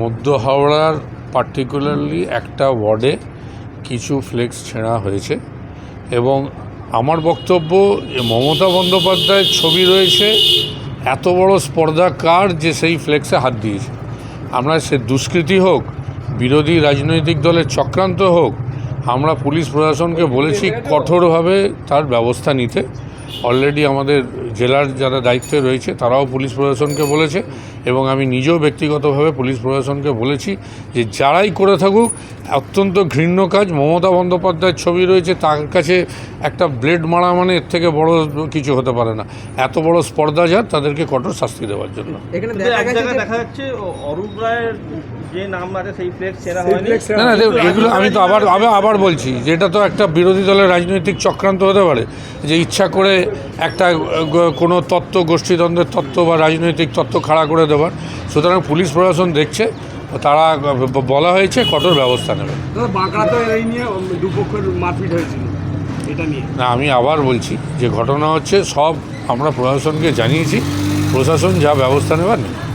মধ্য হাওড়ার পার্টিকুলারলি একটা ওয়ার্ডে কিছু ফ্লেক্স ছেঁড়া হয়েছে এবং আমার বক্তব্য মমতা বন্দ্যোপাধ্যায়ের ছবি রয়েছে, এত বড় স্পর্ধা কার যে সেই ফ্লেক্সে হাত দিয়েছে? আমরা সে দুষ্কৃতি হোক, বিরোধী রাজনৈতিক দলের চক্রান্ত হোক, আমরা পুলিশ প্রশাসনকে বলেছি কঠোরভাবে তার ব্যবস্থা নিতে। অলরেডি আমাদের জেলার যারা দায়িত্বে রয়েছে তারাও পুলিশ প্রশাসনকে বলেছে এবং আমি নিজেও ব্যক্তিগতভাবে পুলিশ প্রশাসনকে বলেছি যে যারাই করে থাকুক অত্যন্ত ঘৃণ্য কাজ। মমতা বন্দ্যোপাধ্যায়ের ছবি রয়েছে তার কাছে একটা ব্লেড মারা মানে এর থেকে বড় কিছু হতে পারে না। এত বড় স্পর্ধা যার তাদেরকে কঠোর শাস্তি দেওয়ার জন্য। এখানে দেখা যাচ্ছে অরূপ রায়ের না না এগুলো আমি তো আবার আবার আবার বলছি যে এটা তো একটা বিরোধী দলের রাজনৈতিক চক্রান্ত হতে পারে যে ইচ্ছা করে একটা কোনো তত্ত্ব গোষ্ঠীদ্বন্দ্বের তত্ত্ব বা রাজনৈতিক তত্ত্ব খাড়া করে দেওয়ার সুতরাং পুলিশ প্রশাসন দেখছে তারা বলা হয়েছে কঠোর ব্যবস্থা নেবে। না আমি আবার বলছি যে ঘটনা হচ্ছে সব আমরা প্রশাসনকে জানিয়েছি প্রশাসন যা ব্যবস্থা নেবার নেবে